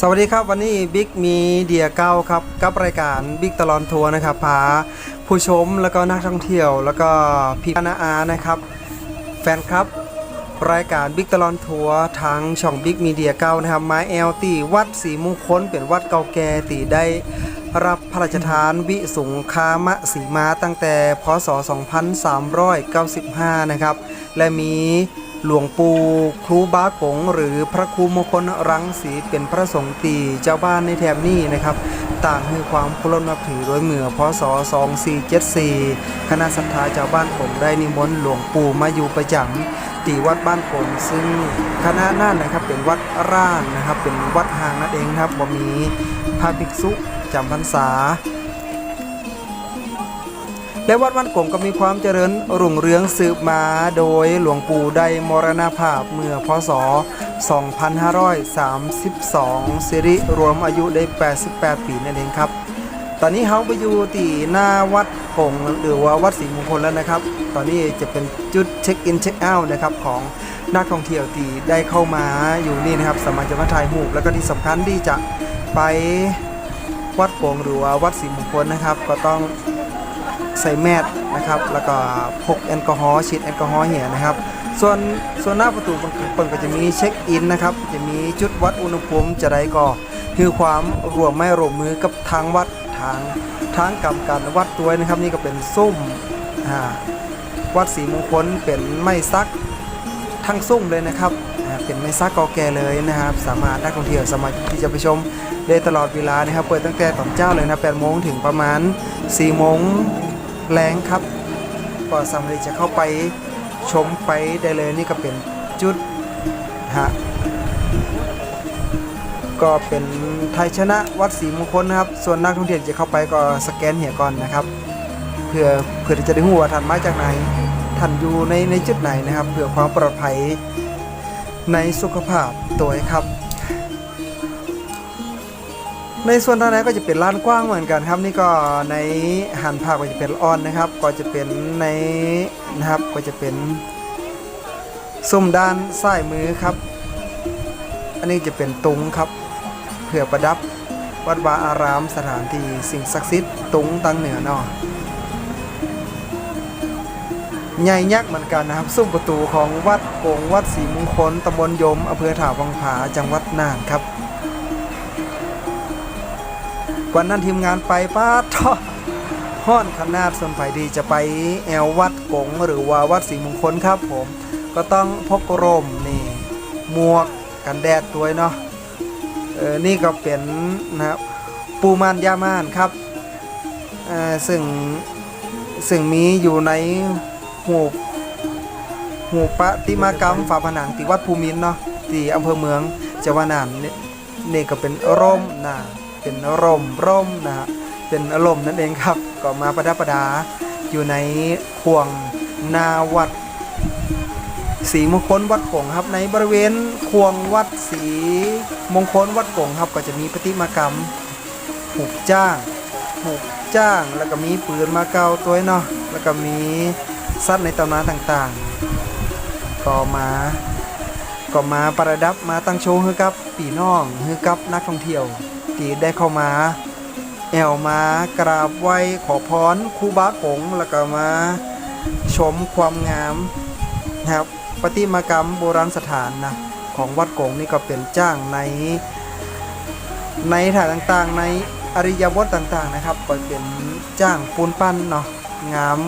สวัสดีครับวันนี้บิ๊กมีเดียเก้าครับกับรายการบิ๊กตลอนทัวร์นะครับพาผู้ชมแล้วก็นักท่องเที่ยว แล้วก็พี่นาอานะครับ แฟนครับ รายการบิ๊กตลอนทัวร์ทางช่องบิ๊กมีเดียเก้านะครับไมาแอลตีวัดศรีมงคลเป็นวัดเก่าแก่ตีได้รับพระราชทานวิสุงคามสีมาตั้งแต่พศ 2395 นะครับ และมี หลวงปู่ครูบากง หรือพระครูมงคลรังสีเป็นพระสงฆ์ตีเจ้าบ้านในแถบนี้นะครับ ต่างให้ความเคารพนับถือโดยเมื่อพศ 2474 คณะศรัทธาชาบ้านผมได้นิมนต์หลวงปู่มาอยู่ประจำตีวัดบ้านผมซึ่งคณะนั่นนะครับเป็นวัดร่างนะครับ เป็นวัดห่างนั่นเองครับบ่มีพระภิกษุจำพรรษา และวัดบ้านกงก็มีความเจริญรุ่งเรืองสืบมาโดยหลวงปู่ได้มรณภาพเมื่อพศ 2532 สิริรวมอายุได้ 88 ปีนั่นเองครับ ตอนนี้เขาไปอยู่ที่หน้าวัดกงหรือว่าวัดศรีมงคลแล้วนะครับ ตอนนี้จะเป็นจุดเช็คอินเช็คเอาท์นะครับของนักท่องเที่ยวที่ได้เข้ามาอยู่นี่นะครับสามารถจะมาถ่ายรูปแล้วก็ที่สำคัญที่จะไปวัดกงหรือว่าวัดศรีมงคลนะครับ ก็ต้อง ใส่แมสนะครับแล้วก็พกแอลกอฮอล์ฉีดแอลกอฮอล์เหี่ยนะครับ ส่วนส่วนหน้าประตูเปิดก็จะมีเช็คอินนะครับจะมีจุดวัดอุณหภูมิจะได้ก็คือความรวมไม้ร่วมมือกับทางวัดทางทางกรรมการวัดด้วยนะครับ นี่ก็เป็นซุ้มอ่าวัดศรีมงคลเป็นไม้ซักทั้งซุ้มเลยนะครับเป็นไม้ซักกอแก่เลยนะครับ สามารถนักท่องเที่ยวสามารถที่จะไปชมได้ตลอดเวลานะครับ เปิดตั้งแต่ตอนเจ้าเลยนะ8โมงถึงประมาณ4โมง แรงครับ ก็สามารถจะเข้าไปชมไปได้เลยนี่ก็เป็นจุดฮะก็เป็นไทยชนะวัดศรีมงคลนะครับ ส่วนนักท่องเที่ยวจะเข้าไปก็สแกนเหี่ยก่อนนะครับ เพื่อเพื่อจะได้รู้ว่าท่านมาจากไหนท่านอยู่ในในจุดไหนนะครับ เพื่อความปลอดภัยในสุขภาพตัวเองครับ ในส่วนทางในก็จะเป็นลานกว้างเหมือนกันครับนี่ก็ในหันภาคก็จะเป็นออนนะครับ ก็จะเป็นในนะครับก็จะเป็นซุ้มด้านซ้ายมือครับ อันนี้จะเป็นตุงครับเพื่อประดับวัดวาอารามสถานที่สิ่งศักดิ์สิทธิ์ตุงตังเหนือนาะใหญ่ยักษ์เหมือนกันนะครับซุ้มประตูของวัดโกงวัดศรีมงคลตำบลยมอำเภอถาววังผาจังหวัดน่านครับ วันนั้นทีมงานไปป้าทอห้อนขนาดส่วนไผดีจะไปแอววัดกงหรือว่าวัดศรีมงคลครับผม ก็ต้องพกร่มนี่หมวกกันแดดตัวเนาะเออนี่ก็เป็นนะครับปูมานยาม่านครับเออซึ่งซึ่งมีอยู่ในหูหูปะติมากรรมฝาผนังที่วัดภูมินเนาะที่อำเภอเมืองจังหวัดน่านนี่นี่ก็เป็นร่มนะ เป็นร่มร่มนะฮะเป็นอารมณ์นั่นเองครับ ก็มาประดับประดาอยู่ในควงนาวัดศรีมงคลวัดกงครับ ในบริเวณควงวัดศรีมงคลวัดกงครับ ก็จะมีประติมากรรมหูกจ้างหูกจ้าง แล้วก็มีปืนมาเกาตัวเนาะแล้วก็มีสัตว์ในตำนานต่างๆ ก็มาก็มาประดับมาตั้งโชว์ให้กับปีน้องให้กับนักท่องเที่ยว ที่ได้เข้ามา แอวมากราบไหว้ขอพรคูบากงแล้วก็มาชมความงามนะครับประติมากรรมโบราณสถานนะของวัดกงนี่ก็เป็นจ้างในในถ่ายต่างๆ ในอริยบทต่างๆนะครับ ก็เป็นจ้างปูนปั้นเนาะงาม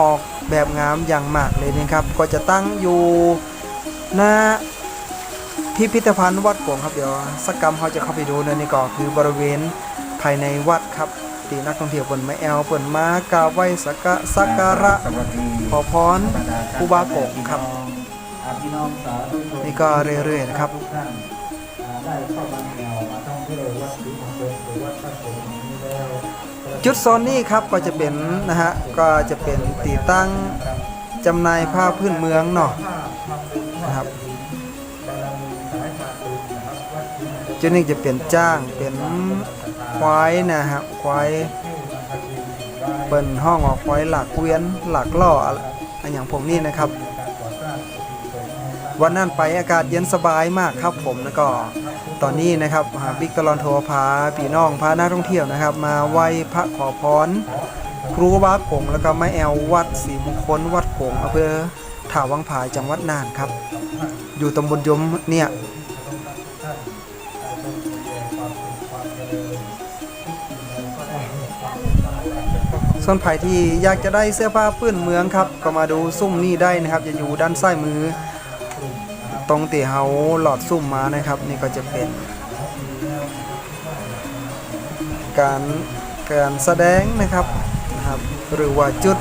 ออกแบบงามอย่างมากเลยนะครับ ก็จะตั้งอยู่หน้า พิพิธภัณฑ์วัดกงครับเดี๋ยวสักกรรมเขาจะเข้าไปดูนะนี่ก็คือบริเวณภายในวัดครับที่นักท่องเที่ยวเปิ่นมาแอลเปิ่นมากาไหวสักกะสักการะขอพรคูบาโกงครับนี่ก็เรื่อยๆนะครับจุดโซนนี้ครับก็จะเป็นนะฮะก็จะเป็นตีตั้งจำหน่ายผ้าพื้นเมืองเนาะนะครับ จุดนี้จะเป็นจ้างเป็นควายนะครับควายเปิ่นห้องออกควายหลักเวียนหลักล่ออะไรอย่างพวกนี้นะครับ วันนั้นไปอากาศเย็นสบายมากครับผมแล้วก็ตอนนี้นะครับบิ๊กตลอนโทรพาพี่น้องพานักท่องเที่ยวนะครับ มาไหว้พระขอพรครูบาคงแล้วก็มาแอววัดศรีมงคลวัดคงอำเภอถาวังผาจังหวัดน่านครับ อยู่ตำบลยมเนี่ย ส่วนใครที่อยากจะได้เสื้อผ้าพื้นเมืองครับ ก็มาดูซุ่มนี่ได้นะครับ จะอยู่ด้านซ้ายมือ ตรงตีเฮาหลอดซุ่มมานะครับ นี่ก็จะเป็น การการแสดงนะครับนะครับ หรือว่าจุด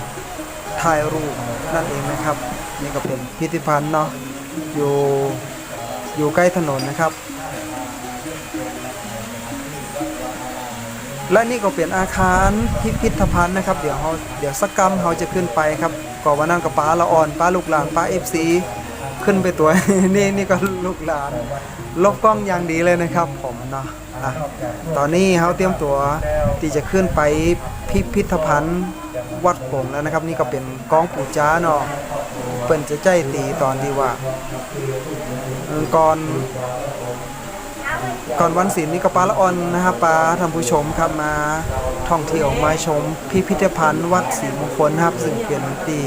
ถ่ายรูปนั่นเองนะครับ นี่ก็เป็นพิพิธภัณฑ์เนาะอยู่อยู่ใกล้ถนนนะครับ และนี่ก็เป็นอาคารพิพิธภัณฑ์นะครับ เดี๋ยวเราเดี๋ยวสักกรรมเราจะขึ้นไปครับก่อนวันนั้นกับป้าละอ่อนป้าลูกหลานป้าเอฟซีขึ้นไปตัวนี่นี่ก็ลูกหลานลบกล้องอย่างดีเลยนะครับ ผมเนาะอะตอนนี้เขาเตรียมตัวที่จะขึ้นไปพิพิธภัณฑ์วัดผงแล้วนะครับ นี่ก็เป็นกองปู่จ้าเนาะเปิ่นจะใจตีตอนที่ว่าก่อน ก่อนวันศิลป์นี่ก็ปลาละออนนะครับปลาท่านผู้ชมครับมาท่องเที่ยวมาชมพิพิธภัณฑ์วัดศรีมงคลนะครับ ซึ่งเป็นตี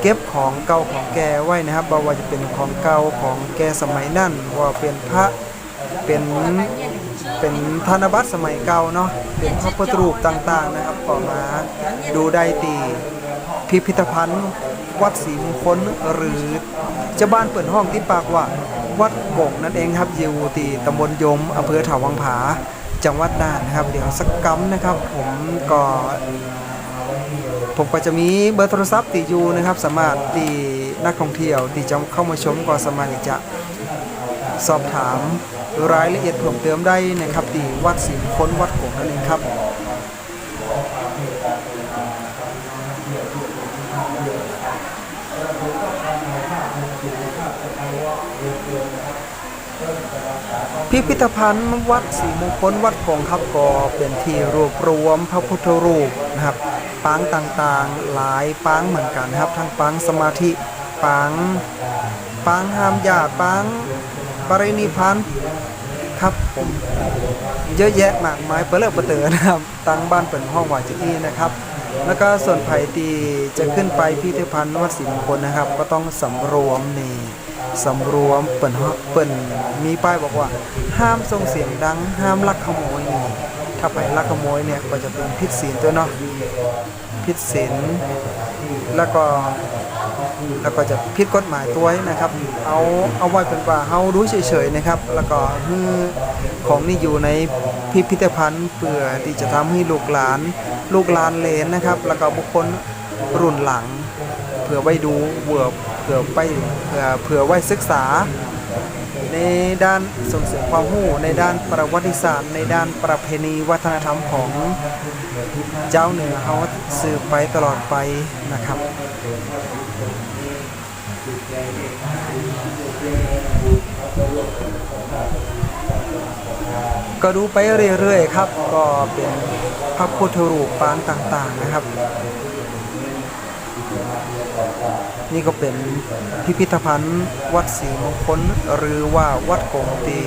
เก็บของเก่าของแกไว้นะครับบ่ว่าจะเป็นของเก่าของแกสมัยนั่นว่าเป็นพระเป็นเป็นธนบัตรสมัยเก่าเนาะเป็นพระพุทธรูปต่างๆนะครับก็มาดูได้ตีพิพิธภัณฑ์วัดศรีมงคลหรือเจ้าบ้านเปิดห้องที่ปากว่า วัดกงนั่นเองครับอยู่ที่ตำบลยมอำเภอถาวังผา จังหวัดน่านนะครับ เดี๋ยวสักกัมนะครับ ผมก็ผมก็จะมีเบอร์โทรศัพท์ติดอยู่นะครับ สามารถตีนักท่องเที่ยวที่จะเข้ามาชมก็สามารถที่จะสอบถามรายละเอียดเพิ่มเติมได้นะครับที่วัดศรีมงคลวัดกงนั่นเองครับ พิพิธภัณฑ์วัดศรีมงคลวัดกงครับก็เป็นที่รวบรวมพระพุทธรูปนะครับปางต่างๆหลายปางเหมือนกันนะครับ ทั้งปางสมาธิปางปางหามญาติปางปรินิพพานครับผมเยอะแยะมากมายเปเลิกเปเตอนะครับตั้งบ้านเป็นห้องวาจิอีนะครับ แล้วก็ส่วนไผ่ตีจะขึ้นไปพิพิธภัณฑ์วัดศรีมงคลนะครับ ก็ต้องสำรวมนี่ สำรวมเปิ่นเปิ่นมีป้ายบอกว่า ห้ามส่งเสียงดัง ห้ามลักขโมยนี่ถ้าไปลักขโมยเนี่ยก็จะเป็นผิดศีลตัวเนาะผิดศีลแล้วก็แล้วก็จะผิดกฎหมายตัวนะครับ เอาเอาไว้เป็นว่าเฮารู้เฉยๆนะครับ แล้วก็ฮือของนี่อยู่ในพิพิธภัณฑ์เพื่อที่จะทำให้ลูกหลาน ลูกหลานเลนนะครับ แล้วก็บุคคลรุ่นหลังเผื่อไว้ดูเผื่อ เผื่อไปเผื่อเผื่อไว้ศึกษา ในด้านส่งเสริมความรู้ในด้านประวัติศาสตร์ ในด้านประเพณีวัฒนธรรมของเจ้าเหนือเขาสืบไปตลอดไปนะครับก็ดูไปเรื่อยๆครับ ก็เป็นพระพุทธรูปปางต่างๆนะครับ นี่ก็เป็นพิพิธภัณฑ์ วัดศรีมงคลหรือว่าวัดกงตี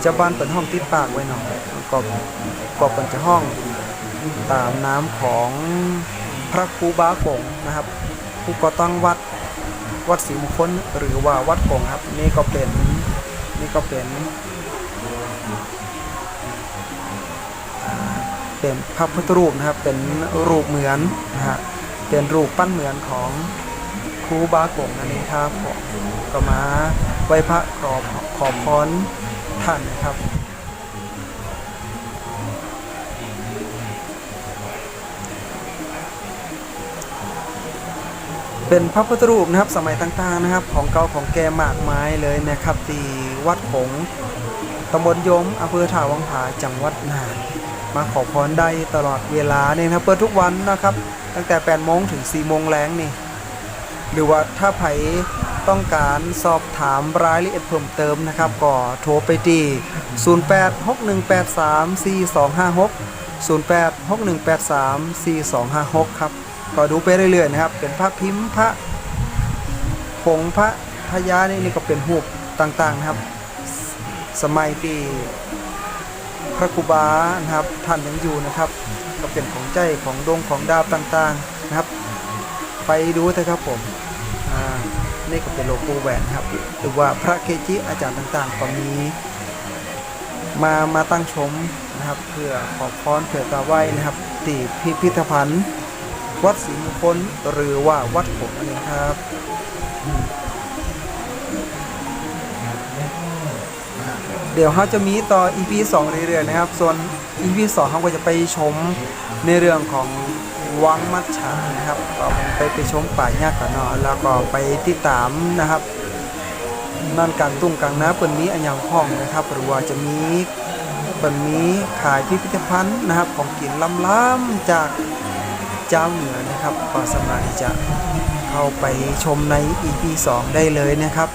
เจ้าบ้านเป็นห้องติดปากไว้หน่อยก็ก็เป็นจะห้องตามน้ำของพระครูบากงนะครับ ผู้ก่อตั้งวัดวัดศรีมงคลหรือว่าวัดกงครับ นี่ก็เป็นนี่ก็เป็นเป็นพระพุทธรูปนะครับเป็นรูปเหมือนนะฮะ เป็นรูปปั้นเหมือนของครูบากงนั่นเองครับผมก็มาไหว้พระขอบขอพรท่านนะครับเป็นพระพุทธรูปนะครับสมัยต่างๆนะครับ ของเก่าของแกมากมายเลยนะครับที่วัดหงตำบลยมอำเภอถาวังผาจังหวัดน่านมาขอพรได้ตลอดเวลาเนี่ยนะครับเปิดทุกวันนะครับ ตั้งแต่8โมงถึง4โมงแรงนี่ หรือว่าถ้าใครต้องการสอบถามรายละเอียดเพิ่มเติมนะครับ ก็โทรไปที่0861834256 0861834256 ครับก็ดูไปเรื่อยๆนะครับ เป็นพระพิมพ์พระผงพระพญานี่นี่ก็เป็นรูปต่างๆนะครับ สมัยที่พระครูบานะครับท่านยังอยู่นะครับ ก็เป็นของใจของดงของดาวต่างๆนะครับ ไปดูเถอะครับผมนี่ก็เป็นโลโก้แหวนครับ หรือว่าพระเกจิอาจารย์ต่างๆก็มีมามาตั้งชมนะครับ เพื่อขอพรเพื่อกราบไหว้นะครับที่พิพิธภัณฑ์ วัดศรีมงคลหรือว่าวัดผมนั่นเองครับเดี๋ยวเขาจะมีต่อ EP 2 เรื่อยๆนะครับ ส่วน EP 2เขาก็จะไปชมในเรื่องของวังมัดฉานะครับก็ไปไปชมป่าหญ้ากันเนาะแล้วก็ไปติดตามนะครับนั่นกางตุ้งกลางน้ำเปินมีอันยังพ่องนะครับ หรือว่าจะมีเปินมีขายพิพิธภัณฑ์นะครับ ของกินล้ำๆจากเจ้าเหนือนะครับก็สามารถที่จะเข้าไปชมใน EP 2 ได้เลยนะครับ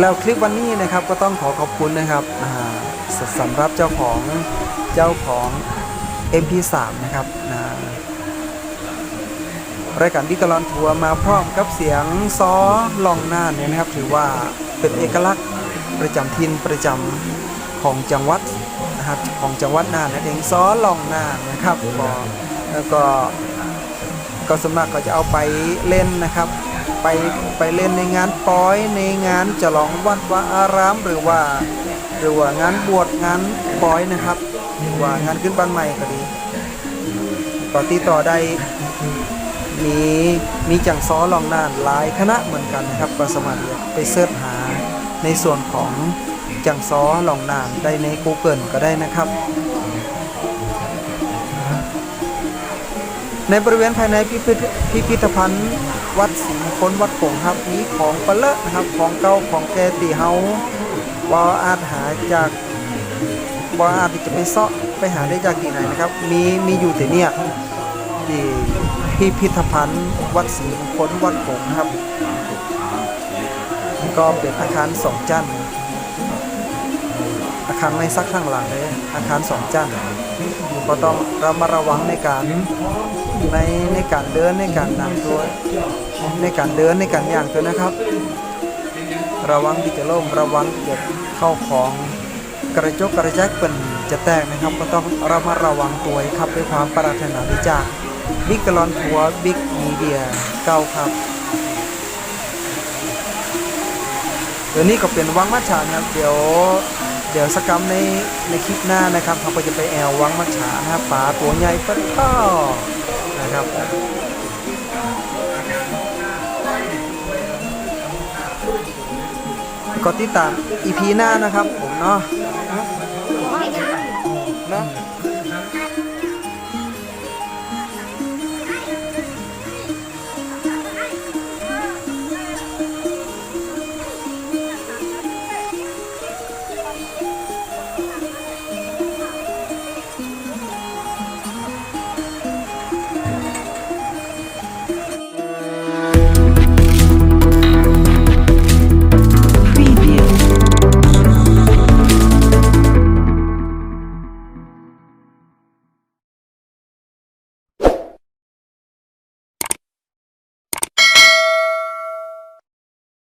แล้วคลิปวันนี้นะครับก็ต้องขอขอบคุณนะครับสสำหรับเจ้าของเจ้าของ MP3 นะครับรายการดิกลอนทัวร์มาพร้อมกับเสียงซ้อลองหน่านเนี่ยนะครับ ถือว่าเป็นเอกลักษณ์ประจำถิ่นประจำของจังหวัดนะครับของจังหวัดน่านนั่นเองซ้อลองหน่านะครับก็แล้วก็ก็สวนมัครก็จะเอาไปเล่นนะครับ ไปไปเล่นในงานป้อยในงานฉลองวัดวาอารามหรือว่า หรือว่างานบวชงานป้อยนะครับหรือว่างานขึ้นบ้านใหม่ก็ดีก็ติดต่อได้มีมีจังซ้อลองนานหลายคณะเหมือนกันนะครับก็สามารถไปเสิร์ชหาในส่วนของจังซ้อลองนานได้ใน Google ก็ได้นะครับ ในบริเวณภายในพิพิธภัณฑ์ วัดศรีมงคลวัดผงครับมีของปะเลอะนะครับของเก่าของแกตีเฮาว่าอาจหาจากว่าอาจจะไปเซาะไปหาได้จากที่ไหนนะครับ มีมีอยู่แต่เนี่ยที่พิพิธภัณฑ์วัดศรีมงคลวัดผงครับ ก็เป็นอาคารสองจันอาคารไม่ซักข้างหลังเลยอาคารสองจันก็ต้องระมัดระวังในการ ในในการเดินในการนำตัวในการเดินในการย่างตัวนะครับ ระวังที่จะล่มระวังที่จะเข้าของกระจกกระแจกเป็นจะแตกนะครับ ก็ต้องระมัดระวังตัวครับด้วยความปรารถนาดีจากบิ๊กกลอนทัวร์บิ๊กมีเดียเก้าครับเดี๋ยวนี้ก็เป็นวังมัดฉานะครับ เดี๋ยวเดี๋ยวสกรรมในในคลิปหน้านะครับเขาก็จะไปแอววังมัดฉานะครับปลาตัวใหญ่ปะท้อ นะครับก็ติดตามอีพีหน้านะครับผมเนาะเนาะ